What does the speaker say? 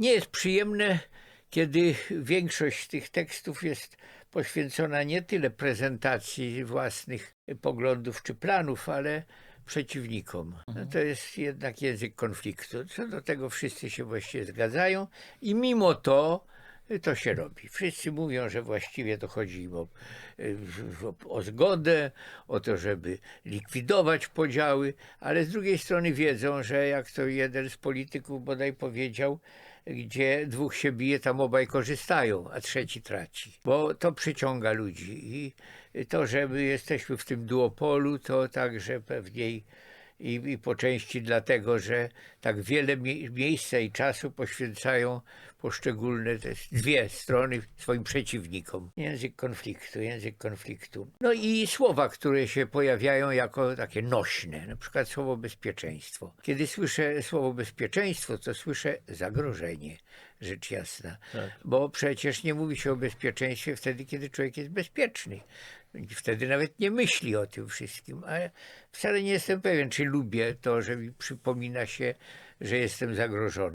Nie jest przyjemne, kiedy większość tych tekstów jest poświęcona nie tyle prezentacji własnych poglądów czy planów, ale przeciwnikom. No to jest jednak język konfliktu. Co do tego wszyscy się właściwie zgadzają i mimo to to się robi. Wszyscy mówią, że właściwie to chodzi im o, o, zgodę, o to, żeby likwidować podziały, ale z drugiej strony wiedzą, że jak to jeden z polityków bodaj powiedział, gdzie dwóch się bije, tam obaj korzystają, a trzeci traci. Bo to przyciąga ludzi i to, że my jesteśmy w tym duopolu, to także pewnie i, i, po części dlatego, że tak wiele mie- miejsca i czasu poświęcają poszczególne te dwie strony swoim przeciwnikom. Język konfliktu, język konfliktu. No i słowa, które się pojawiają jako takie nośne, na przykład słowo bezpieczeństwo. Kiedy słyszę słowo bezpieczeństwo, to słyszę zagrożenie, rzecz jasna. Bo przecież nie mówi się o bezpieczeństwie wtedy, kiedy człowiek jest bezpieczny. Wtedy nawet nie myśli o tym wszystkim. A ja wcale nie jestem pewien, czy lubię to, że mi przypomina się, że jestem zagrożony.